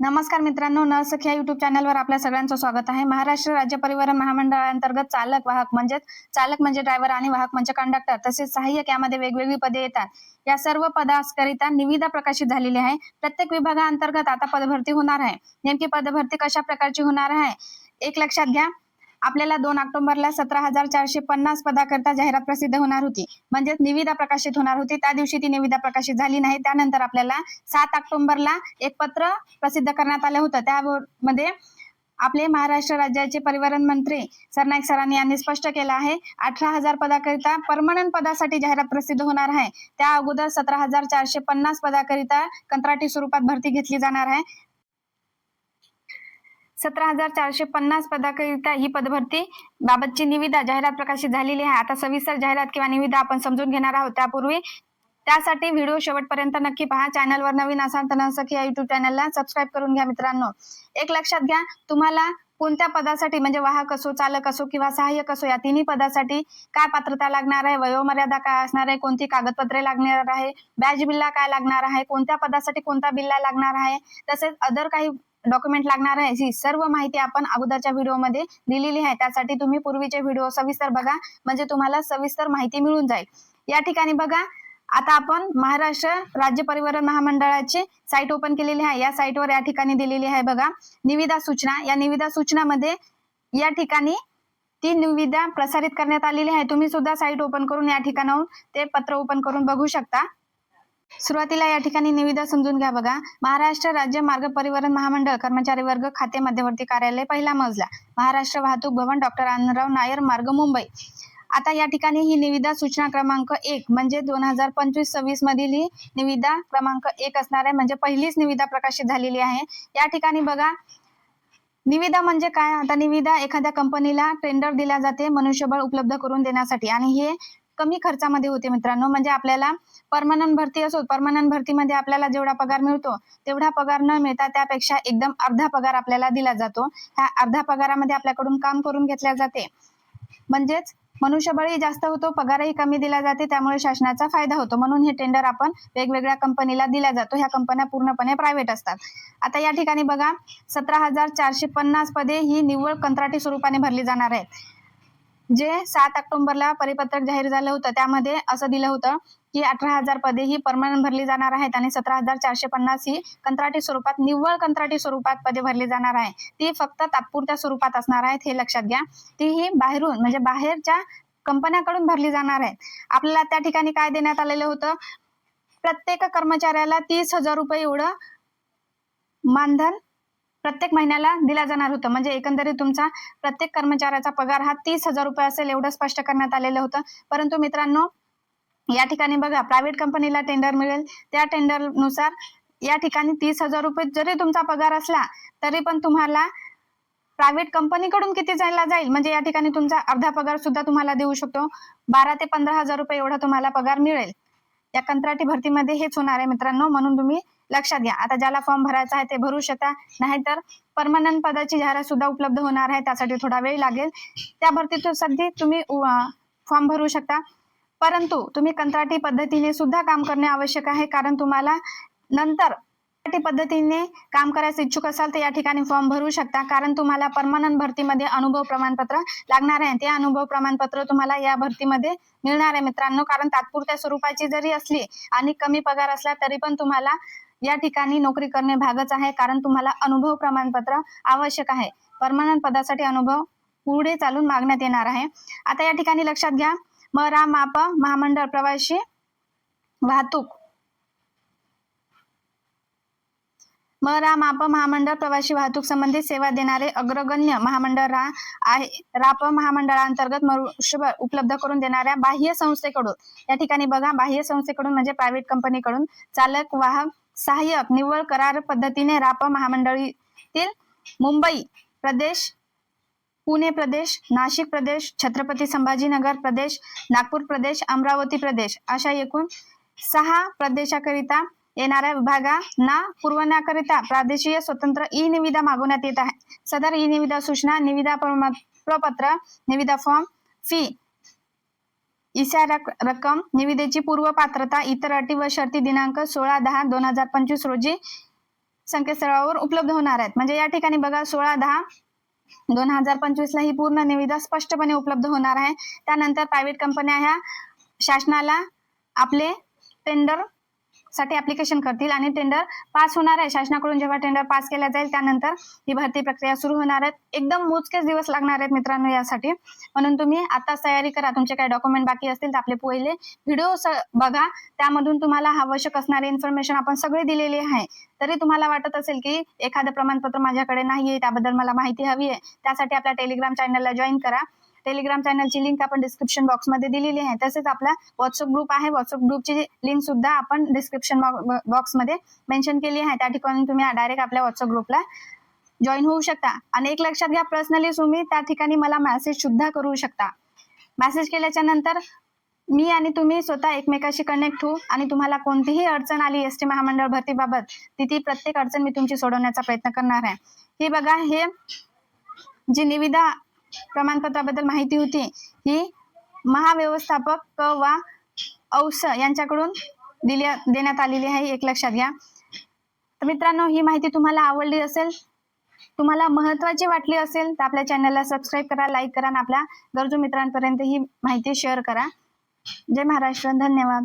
नमस्कार मित्रांनो नरसखी या युट्यूब चॅनलवर आपल्या सगळ्यांचं स्वागत आहे. महाराष्ट्र राज्य परिवहन महामंडळाअंतर्गत चालक वाहक म्हणजेच चालक म्हणजे ड्रायव्हर आणि वाहक म्हणजे कंडक्टर तसेच सहाय्यक यामध्ये वेगवेगळी पदे येतात. या सर्व पदाकरिता निविदा प्रकाशित झालेली आहे. प्रत्येक विभागाअंतर्गत आता पदभरती होणार आहे. नेमकी पदभरती कशा प्रकारची होणार आहे? एक लक्षात घ्या. आपल्याला दोन ऑक्टोबरला सतरा हजार चारशे पन्नास पदाकरता जाहिरात प्रसिद्ध होणार होती. म्हणजेच निविदा प्रकाशित होणार होती. त्या दिवशी ती निविदा प्रकाशित झाली नाही. त्यानंतर आपल्याला सात ऑक्टोबरला एक पत्र प्रसिद्ध करण्यात आलं होतं. त्यामध्ये आपले महाराष्ट्र राज्याचे परिवहन मंत्री सरनाईक सरांनी यांनी स्पष्ट केलं आहे. अठरा हजार पदाकरिता परमनंट पदासाठी जाहिरात प्रसिद्ध होणार आहे. त्या अगोदर सतरा हजार चारशे पन्नास पदाकरिता कंत्राटी स्वरूपात भरती घेतली जाणार आहे. सतरा हजार चारशे पन्नास पदाकरिता ही पदभरती बाबतची निविदा जाहिरात प्रकाशित झालेली आहे. आता सविस्तर जाहिरात किंवा निविदा आपण समजून घेणार आहोत. त्यापूर्वी त्यासाठी व्हिडिओ शेवटपर्यंत नक्की पहा. चॅनलवर नवीन असाल तर नसखी या युट्यूब चॅनलला सबस्क्राईब करून घ्या मित्रांनो. एक लक्षात घ्या तुम्हाला कोणत्या पदासाठी म्हणजे वाहक असो चालक असो किंवा सहाय्यक असो या तिन्ही पदासाठी काय पात्रता लागणार आहे? वयोमर्यादा काय असणार आहे? कोणती कागदपत्रे लागणार आहे? बॅच बिल्ला काय लागणार आहे? कोणत्या पदासाठी कोणता बिल्ला लागणार आहे? तसेच अदर काही डॉक्युमेंट लागणार आहे. ही सर्व माहिती आपण अगोदरच्या व्हिडिओमध्ये दिलेली आहे. त्यासाठी तुम्ही पूर्वीचे व्हिडिओ सविस्तर बघा. म्हणजे तुम्हाला सविस्तर माहिती मिळून जाईल. या ठिकाणी बघा. आता आपण महाराष्ट्र राज्य परिवहन महामंडळाची साईट ओपन केलेली आहे. या साईटवर या ठिकाणी दिलेली आहे बघा. निविदा सूचना. या निविदा सूचनामध्ये या ठिकाणी ती निविदा प्रसारित करण्यात आलेली आहे. तुम्ही सुद्धा साईट ओपन करून या ठिकाणाहून ते पत्र ओपन करून बघू शकता. सुरुवातीला या ठिकाणी निविदा समजून घ्या बघा. महाराष्ट्र राज्य मार्ग परिवहन महामंडळ कर्मचारी वर्ग खाते मध्यवर्ती कार्यालय पहिला मजला. महाराष्ट्र वाहतूक भवन डॉक्टर आनंदराव नायर मार्ग मुंबई. आता या ठिकाणी ही निविदा सूचना क्रमांक एक म्हणजे दोन हजार पंचवीस सव्वीस मधील ही निविदा क्रमांक एक असणार आहे. म्हणजे पहिलीच निविदा प्रकाशित झालेली आहे. या ठिकाणी बघा. निविदा म्हणजे काय? आता निविदा एखाद्या कंपनीला टेंडर दिला जाते मनुष्यबळ उपलब्ध करून देण्यासाठी. आणि हे कमी खर्चामध्ये होते मित्रांनो. म्हणजे आपल्याला परमनंट भरती असो परमनंट भरतीमध्ये आपल्याला जेवढा पगार मिळतो तेवढा पगार न मिळता त्यापेक्षा एकदम अर्धा पगार आपल्याला दिला जातो. ह्या अर्धा पगारामध्ये आपल्याकडून काम करून घेतल्या जाते. म्हणजेच मनुष्यबळही जास्त होतो पगारही कमी दिला जाते त्यामुळे शासनाचा फायदा होतो. म्हणून हे टेंडर आपण वेगवेगळ्या कंपनीला दिला जातो. ह्या कंपन्या पूर्णपणे प्रायव्हेट असतात. आता या ठिकाणी बघा सतरा हजार चारशे पन्नास पदे ही निव्वळ कंत्राटी स्वरूपाने भरली जाणार आहेत. जे सात ऑक्टोबरला परिपत्रक जाहीर झालं होतं त्यामध्ये असं दिलं होतं की अठरा हजार पदे ही परमनंट भरली जाणार आहेत आणि सतरा हजार चारशे पन्नास ही कंत्राटी स्वरूपात निव्वळ कंत्राटी स्वरूपात पदे भरली जाणार आहे. ती फक्त तात्पुरत्या स्वरूपात असणार आहेत हे लक्षात घ्या. ती ही बाहेरून म्हणजे बाहेरच्या कंपन्याकडून भरली जाणार आहेत. आपल्याला त्या ठिकाणी काय देण्यात आलेलं होतं? प्रत्येक कर्मचाऱ्याला तीस हजार रुपये एवढं मानधन प्रत्येक महिन्याला दिला जाणार होतं. म्हणजे एकंदरीत तुमचा प्रत्येक कर्मचाऱ्याचा पगार हा तीस हजार रुपये असेल एवढं स्पष्ट करण्यात आलेलं होतं. परंतु मित्रांनो या ठिकाणी बघा प्रायव्हेट कंपनीला टेंडर मिळेल. त्या टेंडरनुसार या ठिकाणी तीस हजार रुपये जरी तुमचा पगार असला तरी पण तुम्हाला प्रायव्हेट कंपनीकडून किती जायला जाईल? म्हणजे या ठिकाणी तुमचा अर्धा पगार सुद्धा तुम्हाला देऊ शकतो. बारा ते पंधरा हजार रुपये एवढा तुम्हाला पगार मिळेल. या कंत्राटी भरतीमध्ये हेच होणार आहे मित्रांनो म्हणून तुम्ही लक्षात घ्या. आता ज्याला फॉर्म भरायचा आहे ते भरू शकता. नाहीतर परमनंट पदाची जाहिरात सुद्धा उपलब्ध होणार आहे त्यासाठी थोडा वेळ लागेल. त्या भरतीतून सध्या तुम्ही फॉर्म भरू शकता. परंतु तुम्ही कंत्राटी पद्धतीने सुद्धा काम करणे आवश्यक आहे कारण तुम्हाला नंतर पद्धतीने काम करायचं इच्छुक असाल तर या ठिकाणी फॉर्म भरू शकता. कारण तुम्हाला परमानंट भरतीमध्ये अनुभव प्रमाणपत्र लागणार आहे. ते अनुभव प्रमाणपत्र तुम्हाला या भरतीमध्ये मिळणार आहे मित्रांनो. कारण तात्पुरत्या स्वरूपाची जरी असली आणि कमी पगार असला तरी पण तुम्हाला या ठिकाणी नोकरी करणे भागच आहे. कारण तुम्हाला अनुभव प्रमाणपत्र आवश्यक आहे. परमानंट पदासाठी अनुभव पुढे चालून मागण्यात येणार आहे. आता या ठिकाणी लक्षात घ्या. म रा माप महामंडळ प्रवासी वाहतूक मरा माप महामंडळ प्रवासी वाहतूक संबंधित सेवा देणारे अग्रगण्य महामंडळ रा आहे. राप महामंडळांतर्गत मनुष्यबळ उपलब्ध करून देणाऱ्या बाह्य संस्थेकडून या ठिकाणी बघा बाह्य संस्थेकडून म्हणजे प्रायव्हेट कंपनीकडून चालक वाहक सहाय्यक निव्वळ करार पद्धतीने राप महामंडळीतील मुंबई प्रदेश पुणे प्रदेश नाशिक प्रदेश छत्रपती संभाजीनगर प्रदेश नागपूर प्रदेश अमरावती प्रदेश अशा एकूण सहा प्रदेशाकरिता येणाऱ्या विभागांना पुरवण्याकरिता प्रादेशिक स्वतंत्र ई निविदा मागवण्यात येत आहे. सदर ई निविदा सूचना निविदा प्रपत्र निविदा फॉर्म फी इसा रक- रक्कम निविदेची पूर्व पात्रता इतर अटी व शर्ती दिनांक सोळा दहा दोन हजार पंचवीस रोजी संकेतस्थळावर उपलब्ध होणार आहेत. म्हणजे या ठिकाणी बघा सोळा दहा दोन हजार पंचवीस ला ही पूर्ण निविदा स्पष्टपणे उपलब्ध होणार आहे. त्यानंतर प्रायव्हेट कंपन्या ह्या शासनाला आपले टेंडर साठी ऍप्लिकेशन करतील आणि टेंडर पास होणार आहे. शासनाकडून जेव्हा टेंडर पास केला जाईल त्यानंतर ही भरती प्रक्रिया सुरू होणार आहेत एकदम मोजकेच दिवस लागणार आहेत मित्रांनो यासाठी. म्हणून तुम्ही आताच तयारी करा. तुमचे काही डॉक्युमेंट बाकी असतील तर आपले पहिले व्हिडिओ बघा. त्यामधून तुम्हाला आवश्यक असणारे इन्फॉर्मेशन आपण सगळे दिलेली आहे. तरी तुम्हाला वाटत असेल की एखादं प्रमाणपत्र माझ्याकडे नाही आहे त्याबद्दल मला माहिती हवी आहे त्यासाठी आपल्या टेलिग्राम चॅनलला जॉईन करा. टेलिग्राम चॅनलची लिंक आपण डिस्क्रिप्शन बॉक्समध्ये दिलेली आहे. तसेच आपला व्हॉट्सअप ग्रुप आहे. व्हॉट्सअप ग्रुपची लिंक सुद्धा आपण डिस्क्रिप्शन बॉक्समध्ये मेन्शन केली आहे. त्या ठिकाणी तुम्ही डायरेक्ट आपल्या व्हॉट्सअप ग्रुपला जॉईन होऊ शकता. आणि एक लक्षात घ्या पर्सनली तुम्ही त्या ठिकाणी मला मेसेज सुद्धा करू शकता. मेसेज केल्याच्यानंतर मी आणि तुम्ही स्वतः एकमेकाशी कनेक्ट होऊ आणि तुम्हाला कोणतीही अडचण आली एस टी महामंडळ भरतीबाबत तिथे प्रत्येक अडचण मी तुमची सोडवण्याचा प्रयत्न करणार आहे. हे बघा हे जी निविदा प्रमाणपत्राबद्दल माहिती होती. ही महाव्यवस्थापक क. वा. औस यांच्याकडून दिल्या देण्यात आलेली आहे. एक लक्षात घ्या. तर मित्रांनो ही माहिती तुम्हाला आवडली असेल तुम्हाला महत्वाची वाटली असेल तर आपल्या चॅनलला सबस्क्राईब करा लाईक करा आणि आपल्या गरजू मित्रांपर्यंत ही माहिती शेअर करा. जय महाराष्ट्र. धन्यवाद.